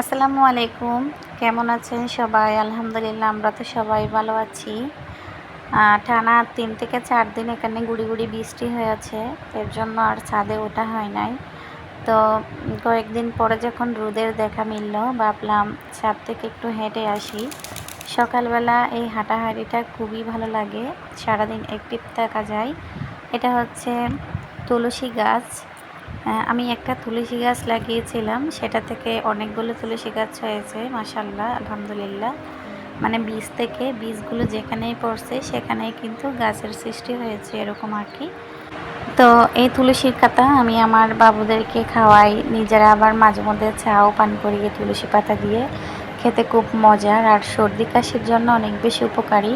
আসসালামু আলাইকুম। কেমন আছেন সবাই? আলহামদুলিল্লাহ, আমরা তো সবাই ভালো আছি। টানা তিন থেকে চার দিন এখানে গুড়ি গুড়ি বৃষ্টি হয়েছে। এর জন্য আর ছাদে ওঠা হয় নাই। তো কয়েকদিন পরে যখন রোদের দেখা মিলল, ভাবলাম ছাদ থেকে একটু হেঁটে আসি। সকালবেলা এই হাঁটাহাঁটিটা খুবই ভালো লাগে। সারাদিন অ্যাক্টিভ থাকা যায়। এটা হচ্ছে তুলসী গাছ। আমি একটা তুলসী গাছ লাগিয়েছিলাম। সেটা থেকে অনেকগুলো তুলসী গাছ হয়েছে মাসাল্লাহ আলহামদুলিল্লাহ। মানে বীজ থেকে, বীজগুলো যেখানেই পড়ছে, সেখানেই কিন্তু গাছের সৃষ্টি হয়েছে এরকম আর কি। তো এই তুলসীর পাতা আমি আমার বাবুদেরকে খাওয়াই। নিজেরা আবার মাঝে মধ্যে চাও পান করি এই তুলসী পাতা দিয়ে। খেতে খুব মজার আর সর্দি কাশির জন্য অনেক বেশি উপকারী।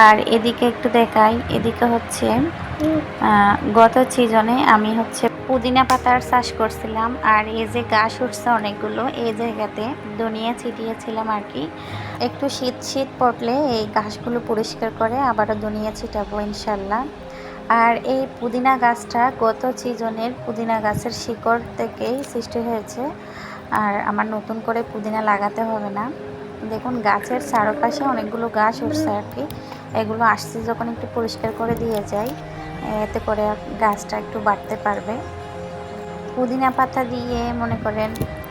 আর এদিকে একটু দেখাই, এদিকে হচ্ছে গত সিজনে আমি হচ্ছে পুদিনা পাতার চাষ করছিলাম, আর এই যে গাছ উঠছে অনেকগুলো, এই জায়গাতে দুনিয়া ছিটিয়েছিলাম আর কি। একটু শীত শীত পড়লে এই গাছগুলো পরিষ্কার করে আবারও দুনিয়া ছিটাবো ইনশাল্লাহ। আর এই পুদিনা গাছটা গত সিজনের পুদিনা গাছের শিকড় থেকেই সৃষ্টি হয়েছে, আর আমার নতুন করে পুদিনা লাগাতে হবে না। দেখুন, গাছের চারপাশে অনেকগুলো গাছ উঠছে আর কি। এগুলো আসছে যখন একটু পরিষ্কার করে দিয়ে যাই। এতে করে গাছটা একটু বাড়তে পারবে। পুদিনা পাতা দিয়ে মনে করেন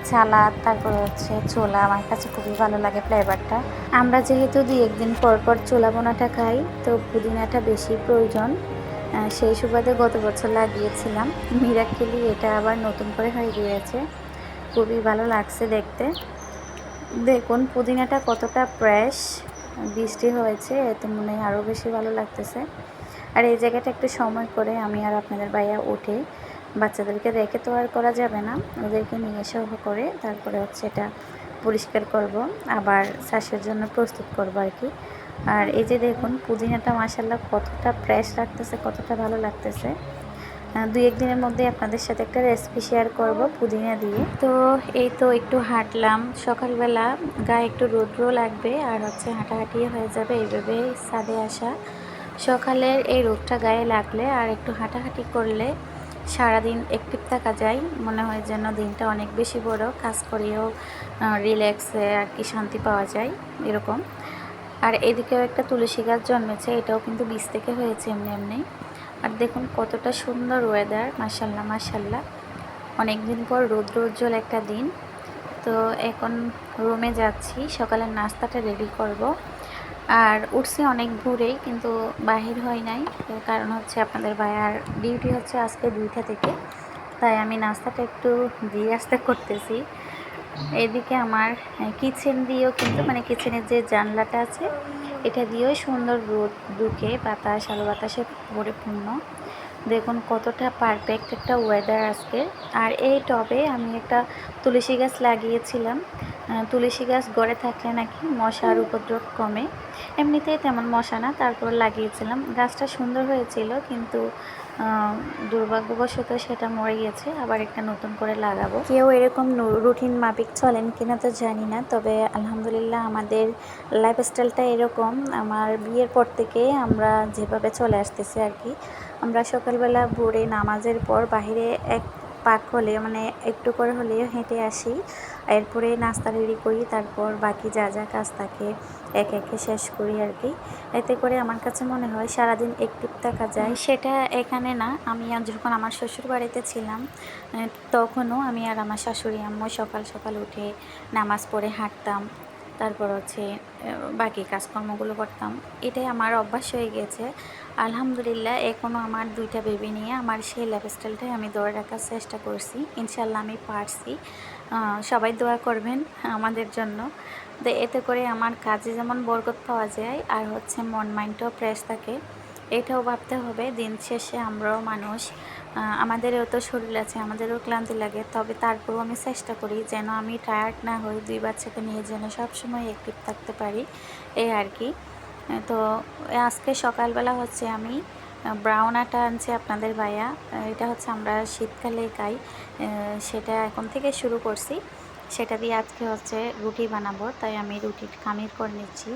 সালাদ, তারপর হচ্ছে ছোলা, আমার কাছে খুবই ভালো লাগে ফ্লেভারটা আমরা যেহেতু দুই একদিন পর পর ছোলা বোনাটা খাই, তো পুদিনাটা বেশি প্রয়োজন। সেই সুবাদে গত বছর লাগিয়েছিলাম। মিরাক্কেলি এটা আবার নতুন করে হয়ে গিয়েছে। খুবই ভালো লাগছে দেখতে। দেখুন, পুদিনাটা কতটা ফ্রেশ বৃষ্টি হয়েছে, এতে মনে হয় আরও বেশি ভালো লাগতেছে। আর এই জায়গাটা একটু সময় করে আমি আর আপনাদের ভাইয়া উঠে বাচ্চাদেরকে রেখে তো আর করা যাবে না, ওদেরকে নিয়ে সহ করে তারপরে হচ্ছে এটা পরিষ্কার করব, আবার শ্বাসের জন্য প্রস্তুত করব আর কি। আর এই যে দেখুন, পুদিনাটা মাসাল্লাহ কতটা ফ্রেশ লাগতেছে, কতটা ভালো লাগতেছে। দুই একদিনের মধ্যে আপনাদের সাথে একটা রেসিপি শেয়ার করব পুদিনা দিয়ে। তো এই তো একটু হাঁটলাম, সকালবেলা গায়ে একটু রৌদ্র লাগবে আর হচ্ছে হাঁটাহাঁটি হয়ে যাবে এইভাবে ছাদে আসা। সকালের এই রোদটা গায়ে লাগলে আর একটু হাঁটাহাঁটি করলে সারাদিন অ্যাক্টিভ থাকা যায়। মনে হয় যেন দিনটা অনেক বেশি বড়, কাজ করেও রিল্যাক্সে আর কি শান্তি পাওয়া যায় এরকম। আর এদিকেও একটা তুলসী গাছ জন্মেছে, এটাও কিন্তু বীজ থেকে হয়েছে এমনি এমনি। আর দেখুন কতটা সুন্দর ওয়েদার মাসাল্লাহ মাসাল্লাহ অনেক দিন পর রৌদ্র উজ্জ্বল একটা দিন। তো এখন রুমে যাচ্ছি, সকালের নাস্তাটা রেডি করব। আর উঠছি অনেক ভোরে কিন্তু বাহির হয় নাই। কারণ হচ্ছে আপনাদের ভাইয়ার ডিউটি হচ্ছে আজকে দুইটা থেকে। তাই আমি নাস্তাটা একটু দিয়ে আসতে করতেছি। এদিকে আমার কিচেন দিয়েও কিন্তু মানে কিচেনের যে জানলাটা আছে, এটা দিয়েও সুন্দর রোদ ঢুকে, বাতাস, আলো বাতাসে পরিপূর্ণ। দেখুন কতটা পারফেক্ট একটা ওয়েদার আজকে। আর এই টবে আমি একটা তুলসী গাছ লাগিয়েছিলাম। তুলসী গাছ গড়ে থাকলে নাকি মশার উপদ্রব কমে। এমনিতেই তেমন মশা না, তারপর লাগিয়েছিলাম। গাছটা সুন্দর হয়েছিল, কিন্তু দুর্ভাগ্যবশত সেটা মরে গেছে। আবার একটা নতুন করে লাগাবো। কেউ এরকম রুটিন মাফিক চলেন কিনা তো জানি না, তবে আলহামদুলিল্লাহ আমাদের লাইফস্টাইলটা এরকম। আমার বিয়ের পর থেকে আমরা যেভাবে চলে আসতেছি আর কি আমরা সকালবেলা ভোরে নামাজের পর বাইরে এক পাক হলে মানে একটু করে হলেও হেঁটে আসি। এরপরে নাস্তা রেডি করি, তারপর বাকি যা যা কাজ থাকে এক একে শেষ করি আর কি। এতে করে আমার কাছে মনে হয় সারাদিন একটু থাকা যায়। সেটা এখানে না, আমি যখন আমার শ্বশুর বাড়িতে ছিলাম তখনও আমি আর আমার শাশুড়ি আম্মু সকাল সকাল উঠে নামাজ পড়ে হাঁটতাম। তারপর হচ্ছে বাকি কাজকর্মগুলো করতাম। এটাই আমার অভ্যাস হয়ে গেছে। আলহামদুলিল্লাহ এখনও আমার দুইটা বেবি নিয়ে আমার সেই লাইফস্টাইলটাই আমি ধরে রাখার চেষ্টা করছি। ইনশাল্লাহ আমি পারছি। সবাই দোয়া করবেন আমাদের জন্য। তো এতে করে আমার কাজে যেমন বরকত পাওয়া যায়, আর হচ্ছে মন মাইন্ডটাও ফ্রেশ থাকে। এটাও ভাবতে হবে, দিন শেষে আমরাও মানুষ আমাদেরও তো শরীর আছে, আমাদেরও ক্লান্তি লাগে। তবে তারপরেও আমি চেষ্টা করি যেন আমি টায়ার্ড না হই, দুই বাচ্চাকে নিয়ে যেন সবসময় অ্যাক্টিভ থাকতে পারি। এই আর কি। তো আজকে সকালবেলা হচ্ছে আমি ব্রাউন আটা আনছে আপনাদের ভাইয়া। এটা হচ্ছে আমরা শীতকালে খাই। সেটা এখন থেকে শুরু করছি। সেটা দিয়ে আজকে হচ্ছে রুটি বানাবো, তাই আমি রুটি খামির করে নিচ্ছি।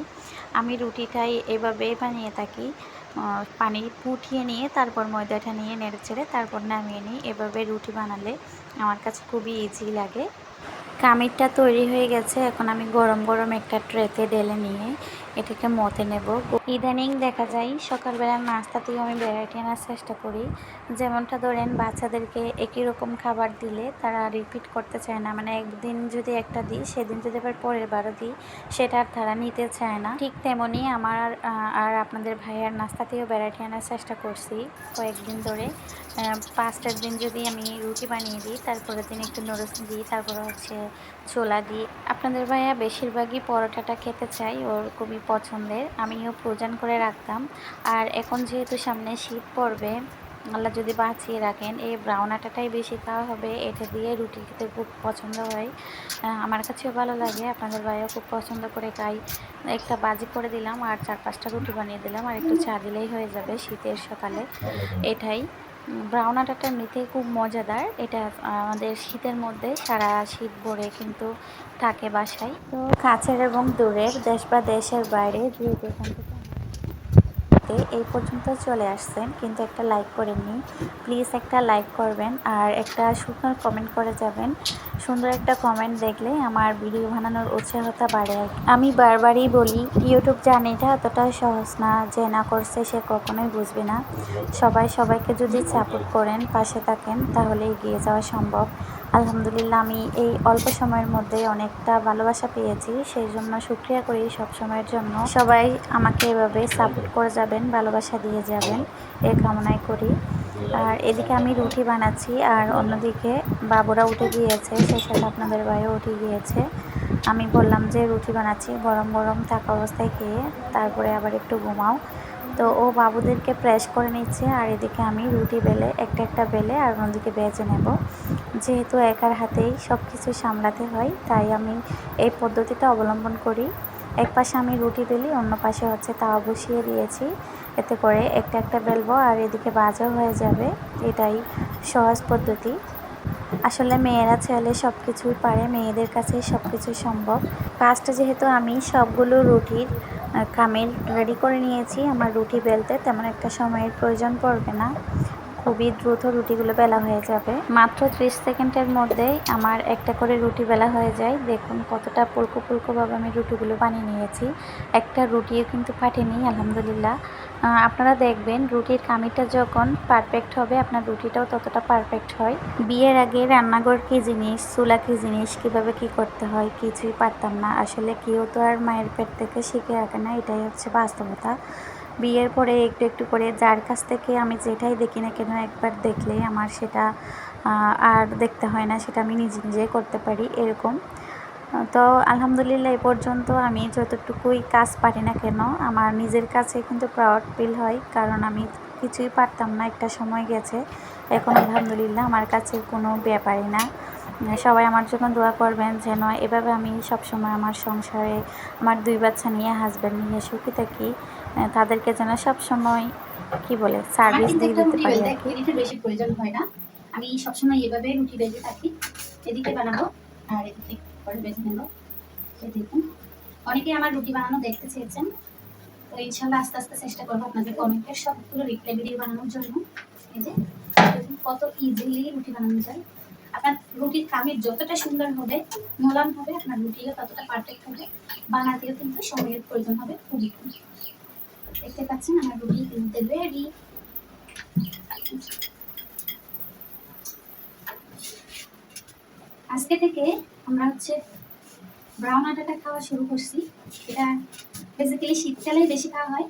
আমি রুটিটাই এভাবেই বানিয়ে থাকি। পানি ফুটিয়ে নিয়ে তারপর ময়দাটা নিয়ে নেড়ে ছেড়ে তারপর নামিয়ে নিই। এভাবে রুটি বানালে আমার কাছে খুবই ইজি লাগে। কামিরটা তৈরি হয়ে গেছে, এখন আমি গরম গরম একটা ট্রেতে ঢেলে নিয়ে এটাকে মতে নেব। ইদানিং দেখা যায় সকালবেলার নাস্তাতেও আমি ভ্যারাইটি আনার চেষ্টা করি। যেমনটা ধরেন বাচ্চাদেরকে একই রকম খাবার দিলে তারা রিপিট করতে চায় না। মানে একদিন যদি একটা দিই সেদিন যদি আবার পরের বারও দিই সেটা আর তারা নিতে চায় না। ঠিক তেমনই আমার আর, আপনাদের ভাইয়ার নাস্তাতেও ভ্যারাইটি আনার চেষ্টা করছি। কয়েকদিন ধরে পাঁচটার দিন যদি আমি রুটি বানিয়ে দিই তারপরের দিন একটু নুডলস দিই তারপরে হচ্ছে ছোলা দিয়ে। আপনাদের ভাইয়া বেশিরভাগই পরোটাটা খেতে চাই ওর খুবই পছন্দের। আমিও ফ্রোজেন করে রাখতাম। আর এখন যেহেতু সামনে শীত পড়বে, আল্লাহ যদি বাঁচিয়ে রাখেন, এই ব্রাউন আটাটাই বেশি খাওয়া হবে। এটা দিয়ে রুটি খেতে খুব পছন্দ হয়। আমার কাছেও ভালো লাগে। আপনাদের ভাইও খুব পছন্দ করে খাই একটা বাজি করে দিলাম আর চার পাঁচটা রুটি বানিয়ে দিলাম। আর একটু চা দিলেই হয়ে যাবে শীতের সকালে। এটাই। ব্রাউন আটাটা নিতে খুব মজাদার। এটা আমাদের শীতের মধ্যে সারা শীত ভরে কিন্তু থাকে বাসায়। তো কাছের এবং দূরের, দেশ বা দেশের বাইরে যে যেখান থেকে আমাকে এই পর্যন্ত চলে আসছেন, কিন্তু একটা লাইক করেননি। প্লিজ একটা লাইক করবেন আর একটা সুন্দর কমেন্ট করে যাবেন। সুন্দর একটা কমেন্ট দেখলে আমার ভিডিও বানানোর উৎসাহতা বাড়ে। আমি বারবারই বলি ইউটিউব জার্নিটা এতটা সহজ না, যে না করছে সে কখনোই বুঝবে না। সবাই সবাইকে যদি সাপোর্ট করেন, পাশে থাকেন, তাহলে এগিয়ে যাওয়া সম্ভব। আলহামদুলিল্লাহ, আমি এই অল্প সময়ের মধ্যে অনেকটা ভালোবাসা পেয়েছি। সেই জন্য শুক্রিয়া করি সব সময়ের জন্য। সবাই আমাকে এভাবে সাপোর্ট করে যাবেন, ভালোবাসা দিয়ে যাবেন। এই কামনাই করি। আর এদিকে আমি রুটি বানাচ্ছি, আর অন্যদিকে বাবুরা উঠে গিয়েছে, সেই সাথে আপনাদের ভাইও উঠে গিয়েছে। আমি বললাম যে, রুটি বানাচ্ছি, গরম গরম থাকা অবস্থায় খেয়ে তারপরে আবার একটু ঘুমাও। তো ও বাবুদেরকে প্রেস করে নিচ্ছে, আর এদিকে আমি রুটি বেলে, একটা একটা বেলে, আর অন্যদিকে বেজে নেব। যেহেতু একার হাতেই সব কিছু সামলাতে হয়, তাই আমি এই পদ্ধতিটা অবলম্বন করি। এক পাশে আমি রুটি বেলি, অন্য পাশে হচ্ছে তাওয়া বসিয়ে দিয়েছি। এতে করে একটা একটা বেলবো আর এদিকে বাজাও হয়ে যাবে। এটাই সহজ পদ্ধতি। আসলে মেয়েরা চাইলে সব কিছুই পারে, মেয়েদের কাছে সব কিছু সম্ভব। ফার্স্টে যেহেতু আমি সবগুলো রুটির কামিল রেডি করে নিয়েছি, আমার রুটি বেলতে তেমন একটা সময়ের প্রয়োজন পড়বে না। খুবই দ্রুত রুটিগুলো বেলা হয়ে যাবে। মাত্র ত্রিশ সেকেন্ডের মধ্যেই আমার একটা করে রুটি বেলা হয়ে যায়। দেখুন কতটা পুলকো পুলকোভাবে আমি রুটিগুলো বানিয়ে নিয়েছি। একটা রুটিও কিন্তু ফাটেনি, আলহামদুলিল্লাহ। আপনারা দেখবেন রুটির কামিটা যখন পারফেক্ট হবে, আপনার রুটিটাও ততটা পারফেক্ট হয়। বিয়ের আগে রান্নাঘর কী জিনিস, চুলা কী জিনিস, কীভাবে কী করতে হয় কিছুই পারতাম না। আসলে কেউ তো আর মায়ের পেট থেকে শিখে রাখে না, এটাই হচ্ছে বাস্তবতা। বিয়ের পরে একটু একটু করে যার কাছ থেকে আমি যেটাই দেখি না কেন একবার দেখলে আমার সেটা আর দেখতে হয় না, সেটা আমি নিজে নিজে করতে পারি এরকম। তো আলহামদুলিল্লাহ এ পর্যন্ত আমি যতটুকুই কাজ পারি না কেন আমার নিজের কাছে কিন্তু প্রাউড ফিল হয়, কারণ আমি কিছুই পারতাম না, একটা সময় গেছে। এখন আলহামদুলিল্লাহ আমার কাছে কোনো ব্যাপারই না। সবাই আমার জন্য দোয়া করবেন যেন এভাবে আমি সবসময় আমার সংসারে, আমার দুই বাচ্চা নিয়ে হাজব্যান্ড নিয়ে সুখী থাকি। তাদেরকে যেন সবসময় কি বলে সার্ভিস দিয়ে দিতে পারি আর বেশি প্রয়োজন হয় না। আমি সবসময় এভাবে রুটি বেলতে থাকি। এদিকে বানাবো আর এদিকে পরে বেজে নেব। দেখুন। অনেকে আমার রুটি বানানো দেখতে চেয়েছেন। তো ইনশাল্লাহ আস্তে আস্তে চেষ্টা করব আপনাদের কমেন্টের সবগুলো রিপ্লাই ভিডিও বানানোর জন্য। এই যে কত ইজিলি রুটি বানানো যায়। আপনার রুটির কামির যতটা সুন্দর হবে মোলাম হবে আপনার রুটিও ততটা পারফেক্ট হবে। বানাতেও কিন্তু সময়ের প্রয়োজন হবে খুবই কম। দেখতে পাচ্ছেন, আমার রুটি কিনতে রেডি আজকে থেকে আমরা হচ্ছে ব্রাউন আটাটা খাওয়া শুরু করছি। এটা বেসিক্যালি শীতকালেই বেশি খাওয়া হয়।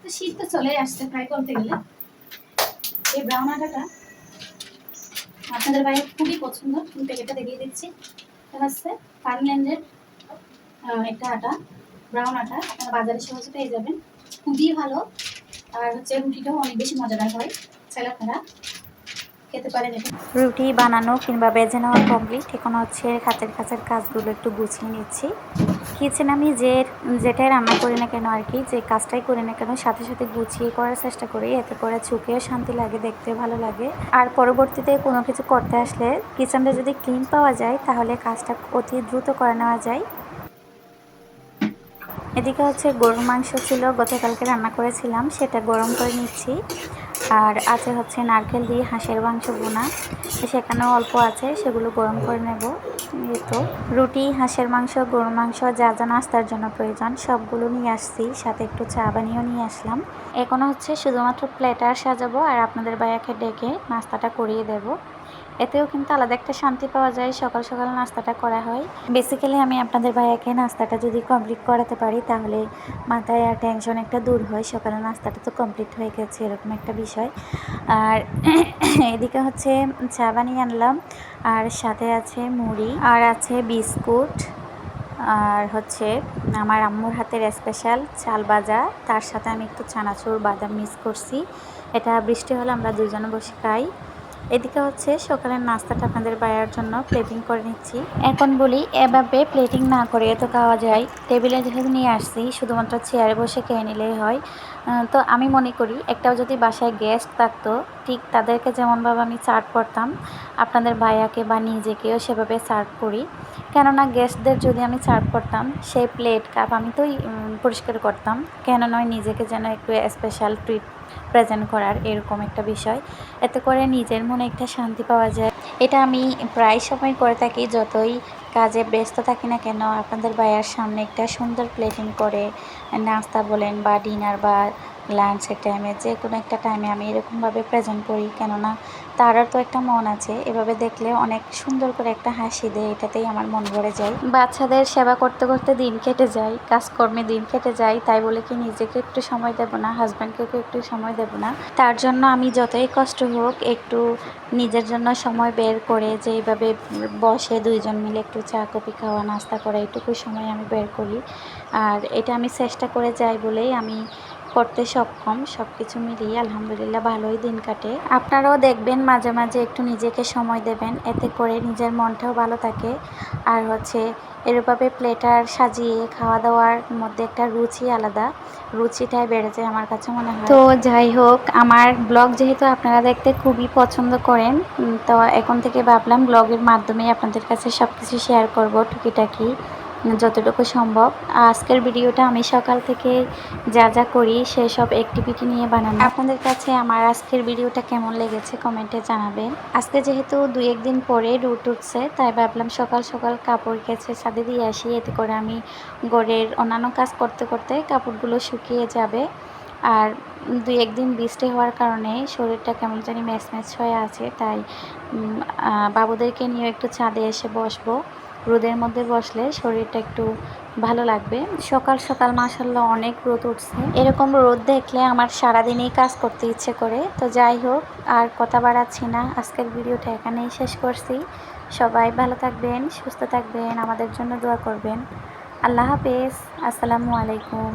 তো শীত তো চলে আসছে ফ্রাই করতে গেলে। এই ব্রাউন আটাটা আপনাদের বাইরে খুবই পছন্দ। আমি প্যাকেটটা দেখিয়ে দিচ্ছি। এটা হচ্ছে ফার্মল্যান্ডের একটা আটা ব্রাউন আটা। আপনারা বাজারে সহজে পেয়ে যাবেন। খুবই ভালো। আর হচ্ছে রুটিটাও অনেক বেশি মজাদার হয়। পারেন এটা রুটি বানানো কিংবা বেজে নেওয়া কমপ্লিট এখন হচ্ছে কাছের কাছের কাজগুলো একটু গুছিয়ে নিচ্ছি। কিচেন আমি যে যেটাই রান্না করি না কেন আর কি, যে কাজটাই করি না কেন, সাথে সাথে গুছিয়ে করার চেষ্টা করি। এতে করে চোখেও শান্তি লাগে দেখতে ভালো লাগে। আর পরবর্তীতে কোনো কিছু করতে আসলে কিচেনটা যদি ক্লিন পাওয়া যায়, তাহলে কাজটা অতি দ্রুত করে নেওয়া যায়। এদিকে হচ্ছে গরুর মাংস ছিল, গতকালকে রান্না করেছিলাম, সেটা গরম করে নিচ্ছি। আর আছে হচ্ছে নারকেল দিয়ে হাঁসের মাংস বোনা সেখানেও অল্প আছে, সেগুলো গরম করে নেব। তো, রুটি, হাঁসের মাংস, গরুর মাংস, যা যা নাস্তার জন্য প্রয়োজন, সবগুলো নিয়ে আসছি, সাথে একটু চা বানিয়েও নিয়ে আসলাম। এখনও হচ্ছে শুধুমাত্র প্লেটার সাজাবো, আর আপনাদের বায়াকে ডেকে নাস্তাটা করিয়ে দেব। এতেও কিন্তু আলাদা একটা শান্তি পাওয়া যায়, সকাল সকাল নাস্তাটা করা হয়। বেসিক্যালি আমি আপনাদের ভাইয়াকে নাস্তাটা যদি কমপ্লিট করাতে পারি, তাহলে মাথায় আর টেনশন একটা দূর হয়। সকালে নাস্তাটা তো কমপ্লিট হয়ে গেছে, এরকম একটা বিষয়। আর এদিকে হচ্ছে চা বানিয়ে আনলাম, আর সাথে আছে মুড়ি, আর আছে বিস্কুট, আর হচ্ছে আমার আম্মুর হাতের স্পেশাল চাল ভাজা। তার সাথে আমি একটু চানাচুর বাদাম মিক্স করছি। এটা বৃষ্টি হলে আমরা দুজনে বসে খাই। এদিকে হচ্ছে সকালের নাস্তাটা আপনাদের বায়ার জন্য প্লেটিং করে নিচ্ছি। এখন বলি, এভাবে প্লেটিং না করে তো খাওয়া যায়। টেবিলে যেহেতু নিয়ে আসছি, শুধুমাত্র চেয়ারে বসে খেয়ে নিলেই হয়। তো আমি মনে করি একটাও যদি বাসায় গেস্ট থাকতো ঠিক তাদেরকে যেমনভাবে আমি সার্ভ করতাম আপনাদের ভাইয়াকে বা নিজেকেও সেভাবে সার্ভ করি। কেননা গেস্টদের যদি আমি সার্ভ করতাম সেই প্লেট কাপ আমি তো উম, পরিষ্কার করতাম। কেন নয় নিজেকে যেন একটু স্পেশাল ট্রিট প্রেজেন্ট করার এরকম একটা বিষয়। এতে করে নিজের মনে একটা শান্তি পাওয়া যায়। এটা আমি প্রায় সময় করে থাকি যতই কাজে ব্যস্ত থাকি না কেন? আপনাদের ভাইয়ার সামনে একটা সুন্দর প্লেটিং করে নাস্তা বলেন বা ডিনার বা লাঞ্চের টাইমে যে কোনো একটা টাইমে আমি এরকমভাবে প্রেজেন্ট করি। কেননা তারও তো একটা মন আছে, এভাবে দেখলে অনেক সুন্দর করে একটা হাসি দেয়, এটাতেই আমার মন ভরে যায়। বাচ্চাদের সেবা করতে করতে দিন কেটে যায়, কাজকর্মে দিন কেটে যায়, তাই বলে কি নিজেকে একটু সময় দেব না হাজব্যান্ডকেও একটু সময় দেব না। তার জন্য আমি যতই কষ্ট হোক, একটু নিজের জন্য সময় বের করে যে এইভাবে বসে দুইজন মিলে একটু চা, কফি খাওয়া, নাস্তা করা এইটুকু সময় আমি বের করি। আর এটা আমি চেষ্টা করে যাই বলেই আমি করতে সক্ষম সব কিছু মিলিয়ে আলহামদুলিল্লাহ ভালোই দিন কাটে। আপনারাও দেখবেন মাঝে মাঝে একটু নিজেকে সময় দেবেন, এতে করে নিজের মনটাও ভালো থাকে। আর হচ্ছে এরভাবে প্লেটার সাজিয়ে খাওয়া দাওয়ার মধ্যে একটা রুচি আলাদা। রুচিটাই বেড়ে যায় আমার কাছে মনে হয়। তো যাই হোক, আমার ব্লগ যেহেতু আপনারা দেখতে খুবই পছন্দ করেন তো এখন থেকে ভাবলাম ব্লগের মাধ্যমে আপনাদের কাছে সব কিছু শেয়ার করব টুকিটাকি। যতটুকু সম্ভব। আজকের ভিডিওটা আমি সকাল থেকে যা যা করি সেসব অ্যাক্টিভিটি নিয়ে বানানো। আপনাদের কাছে আমার আজকের ভিডিওটা কেমন লেগেছে কমেন্টে জানাবেন। আজকে যেহেতু দুই একদিন পরে রুট উঠছে, তাই ভাবলাম সকাল সকাল কাপড় কেচে ছাদে দিয়ে আসি। এতে করে আমি গড়ের অন্যান্য কাজ করতে করতে কাপড়গুলো শুকিয়ে যাবে। আর দুই একদিন বৃষ্টি হওয়ার কারণে শরীরটা কেমন জানি ম্যাচ ম্যাচ হয়ে আছে, তাই বাবুদেরকে নিয়ে একটু ছাদে এসে বসবো। রোদের মধ্যে বসলে শরীরটা একটু ভালো লাগবে। সকাল সকাল মাসাল্লাহ অনেক রোদ উঠছে। এরকম রোদ দেখলে আমার সারাদিনই কাজ করতে ইচ্ছে করে। তো যাই হোক, আর কথা বাড়াচ্ছি না। আজকের ভিডিওটা এখানেই শেষ করছি। সবাই ভালো থাকবেন, সুস্থ থাকবেন, আমাদের জন্য দোয়া করবেন। আল্লাহ হাফেজ। আসসালামু আলাইকুম।